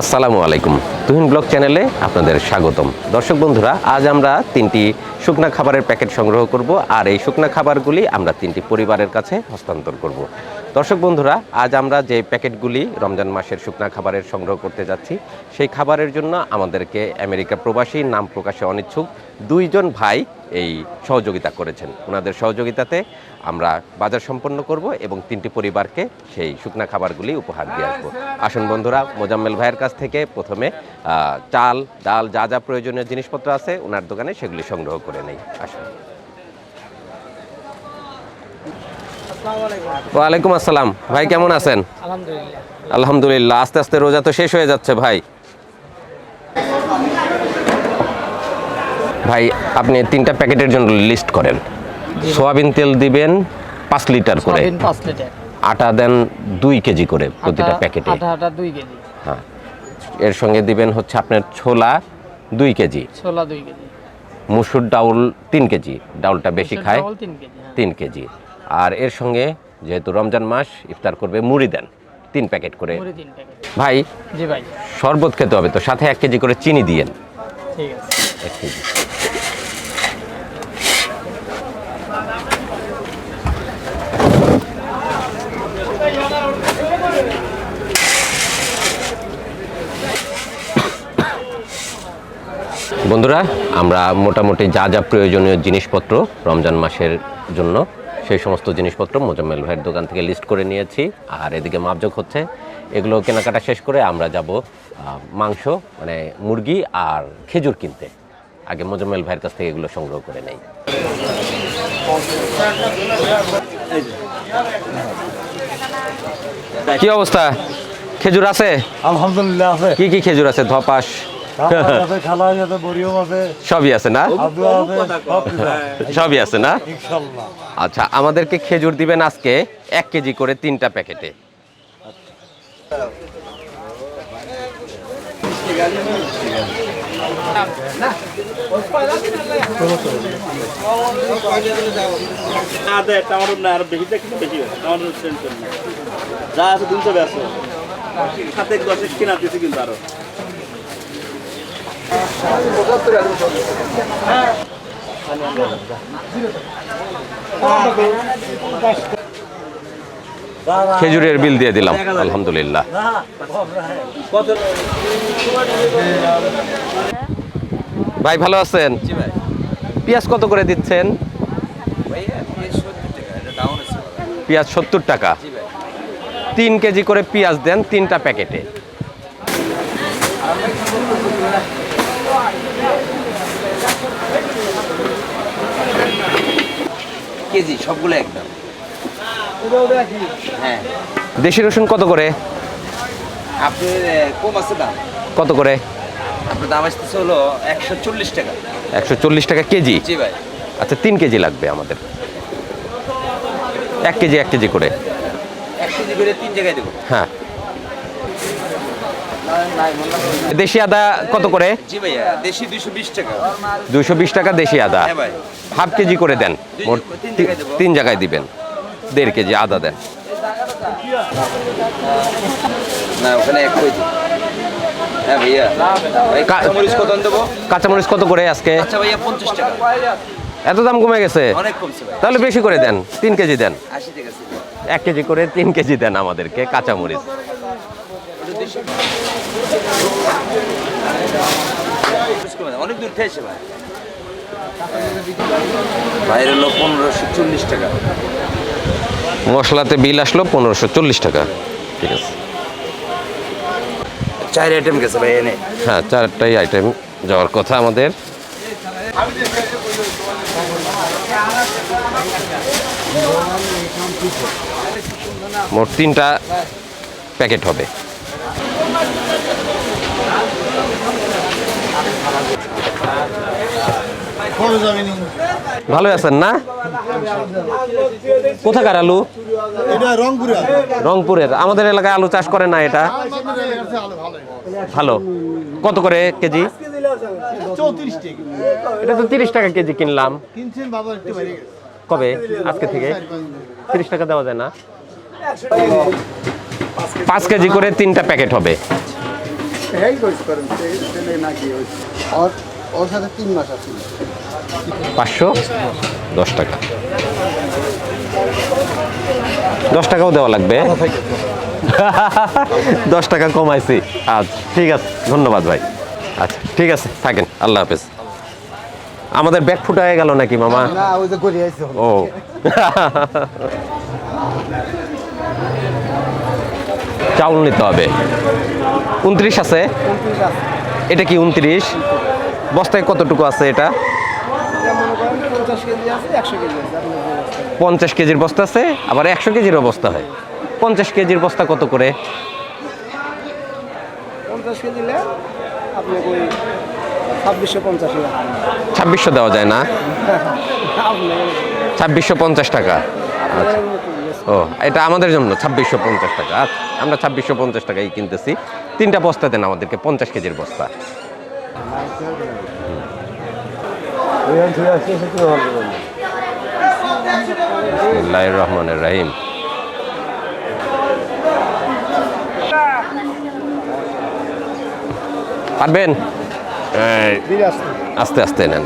আসসালামু আলাইকুম। তুহিন ব্লগ চ্যানেলে আপনাদের স্বাগতম। দর্শক বন্ধুরা, আজ আমরা তিনটি শুকনা খাবারের প্যাকেট সংগ্রহ করব আর এই শুকনা খাবারগুলি আমরা তিনটি পরিবারের কাছে হস্তান্তর করব। দর্শক বন্ধুরা, আজ আমরা যে প্যাকেটগুলি রমজান মাসের শুকনা খাবারের সংগ্রহ করতে যাচ্ছি, সেই খাবারের জন্য আমাদেরকে আমেরিকা প্রবাসী, নাম প্রকাশে অনিচ্ছুক দুইজন ভাই এই সহযোগিতা করেছেন। ওনাদের সহযোগিতাতে আমরা বাজার সম্পন্ন করব এবং তিনটি পরিবারকে সেই শুকনা খাবারগুলি উপহার দিয়ে আসব। আসুন বন্ধুরা মোজাম্মেল ভাইয়ের কাছ থেকে প্রথমে চাল ডাল যা যা প্রয়োজনীয় জিনিসপত্র আছে ওনার দোকানে সেগুলি সংগ্রহ করে নেই। আসুন। ওয়ালাইকুম আসসালাম। ভাই কেমন আছেন? আলহামদুলিল্লাহ। আলহামদুলিল্লাহ আস্তে আস্তে রোজা তো শেষ হয়ে যাচ্ছে ভাই। ভাই আপনি তিনটা প্যাকেটের জন্য লিস্ট করেন। সোয়াবিন তেল দিবেন পাঁচ লিটার করে। আটা দেন দুই কেজি করে প্রতিটা প্যাকেটে। হ্যাঁ। এর সঙ্গে দিবেন হচ্ছে আপনার ছোলা দুই কেজি। ছোলা দুই কেজি। মুসুর ডাউল তিন কেজি। ডাউলটা বেশি খায় তিন কেজি হ্যাঁ। তিন কেজি। আর এর সঙ্গে যেহেতু রমজান মাস ইফতার করবে মুড়ি দেন। তিন প্যাকেট করে। ভাই জি ভাই। শরবত খেতে হবে তো সাথে এক কেজি করে চিনি দিয়েন। ঠিক আছে। এক কেজি। বন্ধুরা আমরা মোটামুটি যা যা প্রয়োজনীয় জিনিসপত্র রমজান মাসের জন্য সেই সমস্ত জিনিসপত্র মোজাম্মেল ভাইয়ের দোকান থেকে লিস্ট করে নিয়েছি। আর এদিকে মাপজোক হচ্ছে এগুলো কেনাকাটা শেষ করে আমরা যাব মাংস মানে মুরগি আর খেজুর কিনতে। আগে মোজাম্মেল ভাইয়ের কাছ থেকে এগুলো সংগ্রহ করে নেই। কি অবস্থা? খেজুর আছে? আলহামদুলিল্লাহ আছে। কি কি খেজুর আছে? ধপাস। সবই আছে না। সবই আছে না? আচ্ছা আমাদেরকে খেজুর দিবেন আজকে এক কেজি করে তিনটা প্যাকেটে। হয়। যা আছে দুইশো ব্যস্ত। সাথে দশে কিনা দিয়েছি কিন্তু আরও। খেজুরের বিল দিয়ে দিলাম, আলহামদুলিল্লাহ। ভাই, ভালো আছেন? পেঁয়াজ কত করে দিচ্ছেন? পেঁয়াজ সত্তর টাকা। তিন কেজি করে পেঁয়াজ দেন তিনটা প্যাকেটে। কেজি সবগুলো একদম। হ্যাঁ। দেশি রসুন কত করে? আপনার কম আছে দাম। কত করে? আপনার দাম আসতেছে হলো একশো চল্লিশ টাকা। একশো চল্লিশ টাকা কেজি? জি ভাই। আচ্ছা তিন কেজি লাগবে আমাদের। এক কেজি এক কেজি করে। এক কেজি করে তিন জায়গায় দেবো। হ্যাঁ। দেশি আদা কত করে? জি ভাইয়া দেশি দুইশো বিশ টাকা। দুইশো বিশ টাকা দেশি আদা। হ্যাঁ ভাই। হাফ কেজি করে দেন। তিন জায়গায় দিবেন। দেড় কেজি আদা দেন। না ওখানে এক কেজি। হ্যাঁ কাঁচামরিচ কত করে আজকে? আচ্ছা এত দাম কমে গেছে? তাহলে বেশি করে দেন। তিন কেজি দেন। এক কেজি করে তিন কেজি দেন আমাদেরকে কাঁচামরিচ। অনেক দূর থেকে ভাই। বাইরে হলো পনেরোশো চল্লিশ টাকা। মশলাতে বিল আসলো পনেরোশো চল্লিশ টাকা। ঠিক আছে। চার আইটেম গেছে ভাই এনে। হ্যাঁ চারটাই আইটেম যাওয়ার কথা আমাদের। মোট তিনটা প্যাকেট হবে। ভালো আছেন না? কোথাকার আলু। রংপুরের আমাদের এলাকায় আলু চাষ করে না এটা। ভালো। কত করে কেজি? এটা তো তিরিশ টাকা কেজি কিনলাম। কবে? আজকে থেকে। তিরিশ টাকা দেওয়া যায় না? পাঁচ কেজি করে তিনটা প্যাকেট হবে। ওর ওর সাথে তিন মাস আছে। পাঁচশো? দশ টাকা। দশ টাকাও দেওয়া লাগবে। দশ টাকা কমাইছি। আচ্ছা ঠিক আছে ধন্যবাদ ভাই। আচ্ছা ঠিক আছে থাকেন। আল্লাহ হাফেজ। আমাদের ব্যাগ ফুটা হয়ে গেল নাকি মামা? ও। চাউল নিতে হবে। উনত্রিশ আছে। এটা কি উনত্রিশ? বস্তায় কতটুকু আছে এটা? পঞ্চাশ কেজির বস্তা আছে আবার একশো কেজিরও বস্তা হয়। পঞ্চাশ কেজির বস্তা কত করে? ছাব্বিশশো দেওয়া যায় না? ছাব্বিশশো পঞ্চাশ টাকা। আচ্ছা। ও এটা আমাদের জন্য ছাব্বিশশো পঞ্চাশ টাকা। আচ্ছা, আমরা ছাব্বিশশো পঞ্চাশ টাকাই কিনতেছি। তিনটা বস্তা দেন আমাদেরকে পঞ্চাশ কেজির বস্তা। রহমানির রহিম। পারবেন? আস্তে আস্তে নেন।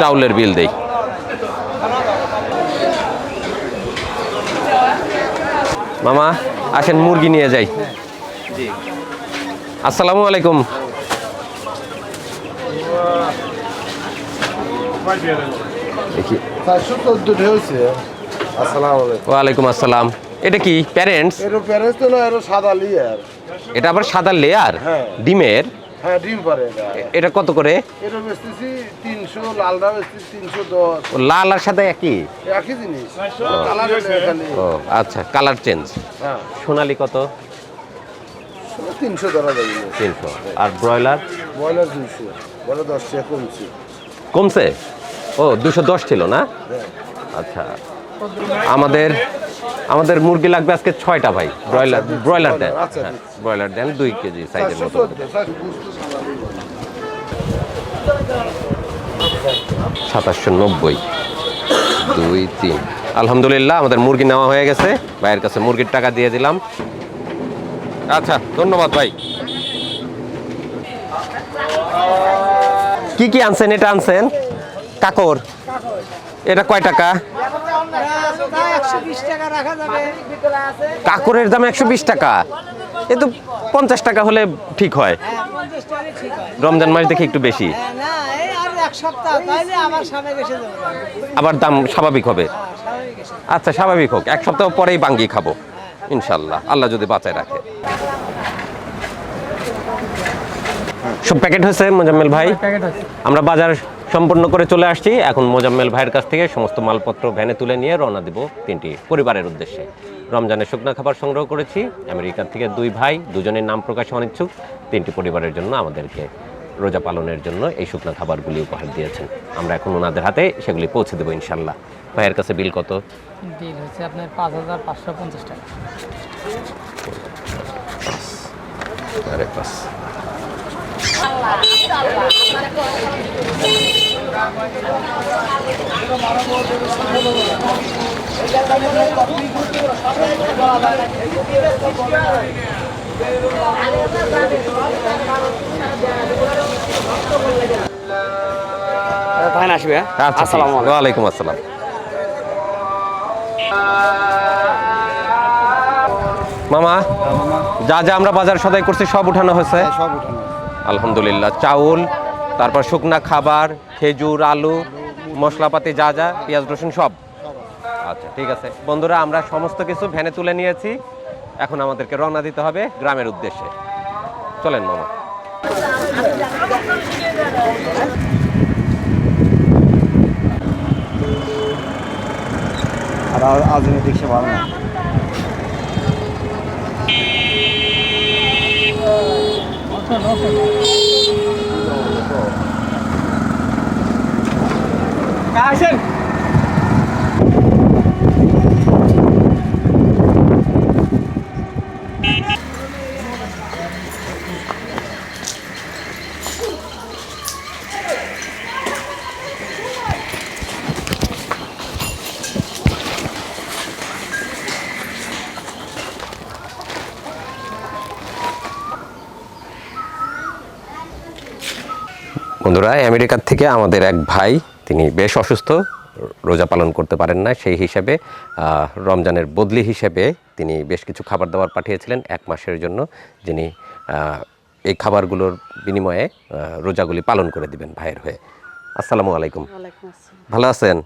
চাউলের বিল দেই। মামা আসেন মুরগি নিয়ে যাই। আসসালামু আলাইকুম। ওয়ালাইকুম আসসালাম। এটা কি প্যারেন্টস এটা আবার সাদা লেয়ার হ্যাঁ। ডিমের? হ্যাঁ ডিম পারে এটা। কত করে? এটা বেচতেছি তিনশো লালটা বেচতেছি তিনশো দশ। ও, লাল আর সাদা একই? একই জিনিস। ও আচ্ছা কালার চেঞ্জ। হ্যাঁ। সোনালি কত? তিনশো ধরা যাবে তিনশো। আর ব্রয়লার? ব্রয়লার দুইশো। বলে দশ টাকা কমছে। কমছে? ও দুশো দশ ছিল না? আচ্ছা। আমাদের আমাদের মুরগি লাগবে আজকে ছয়টা ভাই। ব্রয়লার ব্রয়লার দেন। হ্যাঁ, ব্রয়লার দেন দুই কেজি সাইজের মতো সাতাশশো নব্বই। দুই তিন। আলহামদুলিল্লাহ আমাদের মুরগি নেওয়া হয়ে গেছে। ভাইয়ের কাছে মুরগির টাকা দিয়ে দিলাম। আচ্ছা ধন্যবাদ ভাই। কি কি আনছেন এটা আনছেন? কাকর। এটা কয় টাকা? কাকরের দাম একশো বিশ টাকা। এ তো পঞ্চাশ টাকা হলে ঠিক হয়। রমজান মাস দেখে একটু বেশি। আবার দাম স্বাভাবিক হবে। আচ্ছা স্বাভাবিক হোক। এক সপ্তাহ পরেই বাঙ্গি খাব ইনশাল্লাহ। আল্লাহ যদি বাঁচায় রাখে। সব প্যাকেট হয়েছে মোজাম্মেল ভাই? আমরা বাজার সম্পূর্ণ করে চলে আসছি। এখন মোজাম্মেল ভাইয়ের কাছ থেকে সমস্ত মালপত্র ভ্যানে তুলে নিয়ে রওনা দিব তিনটি পরিবারের উদ্দেশ্যে। রমজানের শুকনো খাবার সংগ্রহ করেছি। আমেরিকার থেকে দুই ভাই দুজনের নাম প্রকাশে অনিচ্ছুক। তিনটি পরিবারের জন্য আমাদেরকে রোজা পালনের জন্য এই শুকনো খাবারগুলি উপহার দিয়েছেন। আমরা এখন ওনাদের হাতে সেগুলি পৌঁছে দেবো ইনশাল্লাহ। ভাইয়ের কাছে বিল কত? বিল হচ্ছে আপনার পাঁচ হাজার পাঁচশো পঞ্চাশ টাকা। আরে পাঁচ ফাইন আসবে আচ্ছা আসসালামু আলাইকুম। আসসালাম। মামা যা যা আমরা বাজার সদাই করছি সব উঠানো হয়েছে? সব উঠানো আলহামদুলিল্লাহ। চাউল, তারপর শুকনা খাবার, খেজুর, আলু, মশলাপাতি যা যা, পেঁয়াজ, রসুন সব। আচ্ছা ঠিক আছে। বন্ধুরা, আমরা সমস্ত কিছু ভ্যানে তুলে নিয়েছি। এখন আমাদেরকে রওনা দিতে হবে গ্রামের উদ্দেশ্যে। চলেন, মামা। আর আধুনিক ভালো না Open, বন্ধুরা আমেরিকার থেকে আমাদের এক ভাই তিনি বেশ অসুস্থ রোজা পালন করতে পারেন না সেই হিসাবে রমজানের বদলি হিসেবে তিনি বেশ কিছু খাবার দাবার পাঠিয়েছিলেন এক মাসের জন্য যিনি এই খাবারগুলোর বিনিময়ে রোজাগুলি পালন করে দিবেন ভাইয়ের হয়ে। আসসালামু আলাইকুম। ভালো আছেন?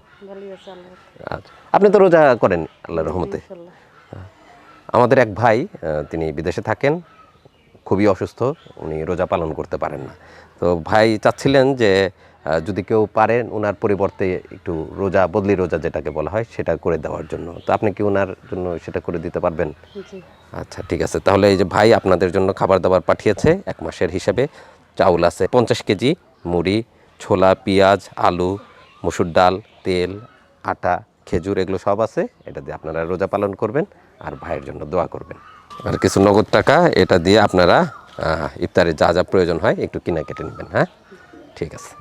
আচ্ছা আপনি তো রোজা করেন আল্লাহ রহমতে। আমাদের এক ভাই তিনি বিদেশে থাকেন খুবই অসুস্থ উনি রোজা পালন করতে পারেন না। তো ভাই চাচ্ছিলেন যে যদি কেউ পারেন ওনার পরিবর্তে একটু রোজা বদলি রোজা যেটাকে বলা হয় সেটা করে দেওয়ার জন্য। তো আপনি কি ওনার জন্য সেটা করে দিতে পারবেন? আচ্ছা ঠিক আছে। তাহলে এই যে ভাই আপনাদের জন্য খাবার দাবার পাঠিয়েছে এক মাসের হিসাবে। চাউল আছে পঞ্চাশ কেজি মুড়ি ছোলা পেঁয়াজ আলু মসুর ডাল তেল আটা খেজুর এগুলো সব আছে। এটা দিয়ে আপনারা রোজা পালন করবেন আর ভাইয়ের জন্য দোয়া করবেন। আর কিছু নগদ টাকা এটা দিয়ে আপনারা ইফতারে যা যা প্রয়োজন হয় একটু কিনা কেটে নেবেন হ্যাঁ? ঠিক আছে।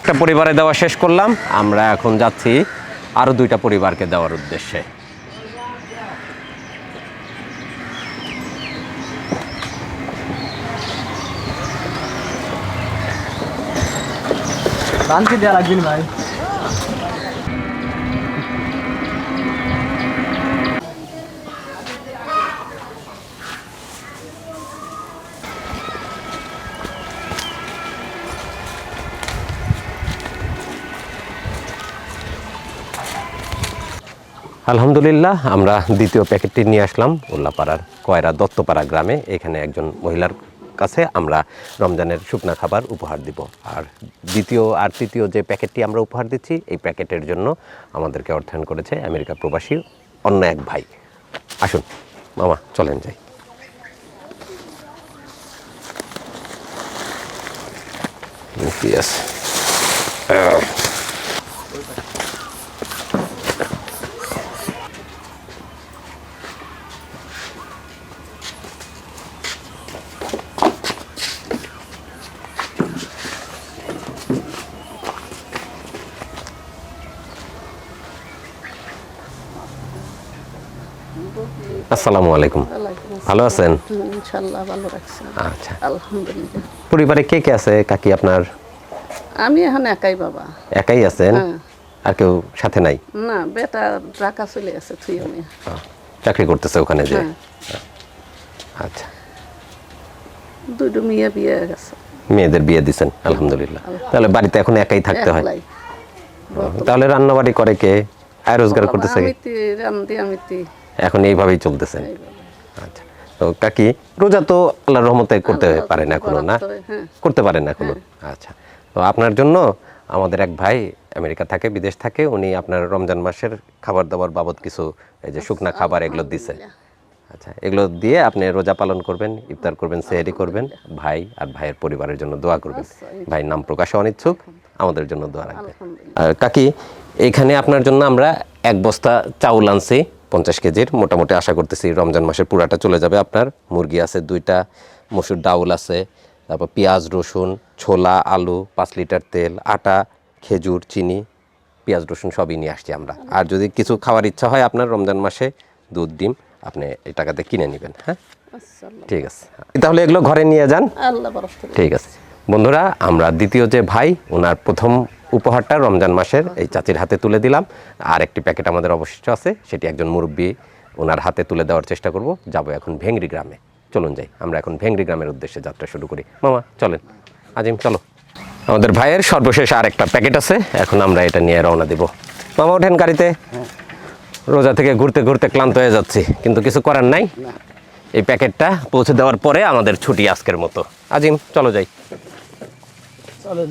একটা পরিবারে দেওয়া শেষ করলাম। আমরা এখন যাচ্ছি আরও দুইটা পরিবারকে দেওয়ার উদ্দেশ্যে। দেওয়া লাগবে ভাই। আলহামদুলিল্লাহ, আমরা দ্বিতীয় প্যাকেটটি নিয়ে আসলাম উল্লাপাড়ার কয়রা দত্তপাড়া গ্রামে। এখানে একজন মহিলার কাছে আমরা রমজানের শুকনা খাবার উপহার দিব। আর দ্বিতীয় আর তৃতীয় যে প্যাকেটটি আমরা উপহার দিচ্ছি, এই প্যাকেটের জন্য আমাদেরকে অর্থায়ন করেছে আমেরিকা প্রবাসী অন্য এক ভাই। আসুন, মামা, চলেন যাই। আছে? আসসালামু আলাইকুম। ভালো আছেন? আসসালাম ভালো রাখছেন আচ্ছা। আলহামদুলিল্লাহ। পরিবারে কে কে আছে? কাকি আপনার? আমি এখন একাই বাবা। একাই আছেন? হ্যাঁ। আর কেউ সাথে নাই? না বেটা ঢাকা চলে গেছে তুই আমি। চাকরি করতেছে ওখানে যে? হ্যাঁ। আচ্ছা। দুটো মেয়ে বিয়ে গেছে। মেয়েদের বিয়ে দিছেন আলহামদুলিল্লাহ। তাহলে বাড়িতে এখন একাই থাকতে হয়? তাহলে রান্না বাড়ি করে কে? আয় রোজগার করতেছে আমি তি রামদি আমি এখন এইভাবেই চলতেছে। আচ্ছা। তো কাকি রোজা তো আল্লাহর রহমতে করতে আল্লাহ পারেন এখনও না? করাতে হয়, হ্যাঁ। করতে পারেন এখনও? আচ্ছা। তো আপনার জন্য আমাদের এক ভাই আমেরিকা থাকে বিদেশ থাকে উনি আপনার রমজান মাসের খাবার দাবার বাবদ কিছু এই যে শুকনা খাবার এগুলো দিছে। আচ্ছা এগুলো দিয়ে আপনি রোজা পালন করবেন ইফতার করবেন সেহরি করবেন ভাই আর ভাইয়ের পরিবারের জন্য দোয়া করবেন। ভাই নাম প্রকাশে অনিচ্ছুক আমাদের জন্য দোয়া রাখবেন। আর কাকি এইখানে আপনার জন্য আমরা এক বস্তা চাউল আনছি। পঞ্চাশ কেজির মোটামুটি আশা করতেছি রমজান মাসের পুরাটা চলে যাবে। আপনার মুরগি আছে দুইটা মসুর ডাউল আছে তারপর পেঁয়াজ রসুন ছোলা আলু পাঁচ লিটার তেল আটা খেজুর চিনি পেঁয়াজ রসুন সবই নিয়ে আসছি আমরা। আর যদি কিছু খাওয়ার ইচ্ছা হয় আপনার রমজান মাসে দুধ ডিম আপনি এই টাকাতে কিনে নেবেন হ্যাঁ? ঠিক আছে। তাহলে এগুলো ঘরে নিয়ে যান। ঠিক আছে। বন্ধুরা আমরা দ্বিতীয় যে ভাই ওনার প্রথম উপহারটা রমজান মাসের এই চাচির হাতে তুলে দিলাম। আর একটি প্যাকেট আমাদের অবশিষ্ট আছে সেটি একজন মুরব্বী ওনার হাতে তুলে দেওয়ার চেষ্টা করব। যাব এখন ভেংরি গ্রামে। চলুন যাই আমরা এখন ভেংরি গ্রামের উদ্দেশ্যে যাত্রা শুরু করি। মামা চলেন। আজিম চলো। আমাদের ভাইয়ের সর্বশেষ আর একটা প্যাকেট আছে এখন আমরা এটা নিয়ে রওনা দেব। মামা ওঠেন গাড়িতে। রোজা থেকে ঘুরতে ঘুরতে ক্লান্ত হয়ে যাচ্ছি কিন্তু কিছু করার নাই। এই প্যাকেটটা পৌঁছে দেওয়ার পরে আমাদের ছুটি আজকের মতো। আজিম চলো যাই। চলেন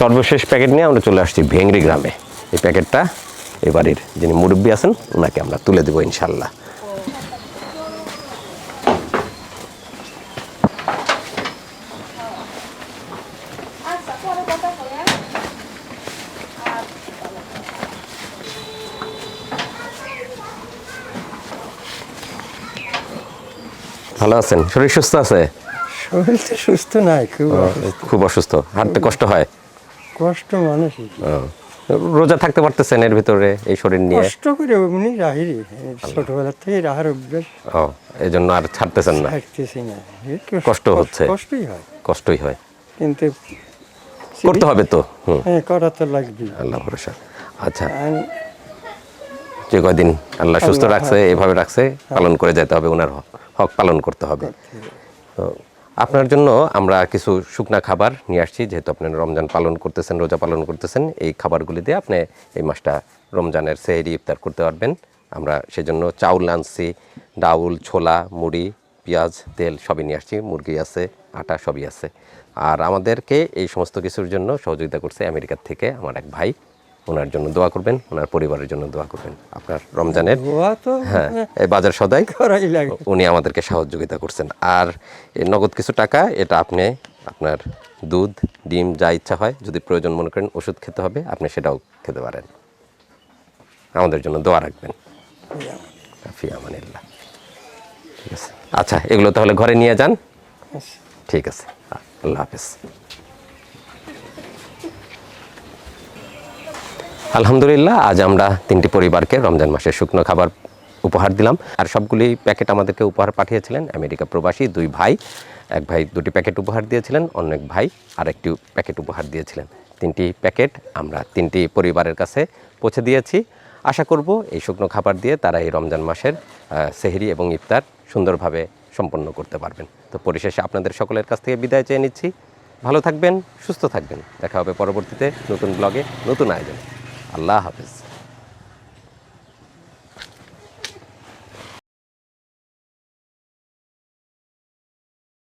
সর্বশেষ প্যাকেট নিয়ে আমরা চলে আসছি ভেংরি গ্রামে। এই প্যাকেটটা এই বাড়ির যিনি মুরব্বী আছেন ওনাকে আমরা তুলে দেবো ইনশাল্লাহ। ভালো আছেন? শরীর সুস্থ আছে? শরীর তো সুস্থ নাই খুব। খুব অসুস্থ। হাঁটতে কষ্ট হয়? কষ্ট মানুষই ও। রোজা থাকতে পারতেছেন এর ভিতরে এই শরীর নিয়ে? কষ্ট করে এমনি রাহিরি ছোটবেলার থেকে রাহার অভ্যাস। ও এই জন্য আর ছাড়তেছেন না? থাকতেছি না। কষ্ট হচ্ছে। কষ্টই হয়। কষ্টই হয়। কিন্তু করতে হবে তো হ্যাঁ করা তো লাগবে আল্লাহ ভরসা। আচ্ছা। যে কয়দিন আল্লাহ সুস্থ রাখছে এভাবে রাখছে পালন করে যেতে হবে ওনার হক পালন করতে হবে। তো আপনার জন্য আমরা কিছু শুকনা খাবার নিয়ে আসছি, যেহেতু আপনি রমজান পালন করতেছেন, রোজা পালন করতেছেন, এই খাবারগুলি দিয়ে আপনি এই মাসটা রমজানের সেহরি ইফতার করতে পারবেন। আমরা সেজন্য চাউল আনছি, ডাউল, ছোলা, মুড়ি, পেঁয়াজ, তেল সবই নিয়ে আসছি, মুরগি আছে, আটা সবই আছে। আর আমাদেরকে এই সমস্ত কিছুর জন্য সহযোগিতা করছে আমেরিকার থেকে আমার এক ভাই। ওনার জন্য দোয়া করবেন ওনার পরিবারের জন্য দোয়া করবেন। আপনার রমজানের তো হ্যাঁ এই বাজার সদাই করাই লাগে। উনি আমাদেরকে সহযোগিতা করছেন। আর নগদ কিছু টাকা এটা আপনি আপনার দুধ ডিম যা ইচ্ছা হয় যদি প্রয়োজন মনে করেন ওষুধ খেতে হবে আপনি সেটাও খেতে পারেন। আমাদের জন্য দোয়া রাখবেন। ফি আমানিল্লাহ। ঠিক আছে? আচ্ছা এগুলো তাহলে ঘরে নিয়ে যান। ঠিক আছে। আল্লাহ হাফেজ। আলহামদুলিল্লাহ, আজ আমরা তিনটি পরিবারকে রমজান মাসের শুকনো খাবার উপহার দিলাম। আর সবগুলি প্যাকেট আমাদেরকে উপহার পাঠিয়েছিলেন আমেরিকা প্রবাসী দুই ভাই। এক ভাই দুটি প্যাকেট উপহার দিয়েছিলেন, অন্য এক ভাই আর একটি প্যাকেট উপহার দিয়েছিলেন। তিনটি প্যাকেট আমরা তিনটি পরিবারের কাছে পৌঁছে দিয়েছি। আশা করব এই শুকনো খাবার দিয়ে তারা এই রমজান মাসের সেহরি এবং ইফতার সুন্দরভাবে সম্পন্ন করতে পারবেন। তো পরিশেষে আপনাদের সকলের কাছ থেকে বিদায় চেয়ে নিচ্ছি। ভালো থাকবেন, সুস্থ থাকবেন। দেখা হবে পরবর্তীতে নতুন ব্লগে নতুন আয়োজনে। আল্লাহ হাফেজ।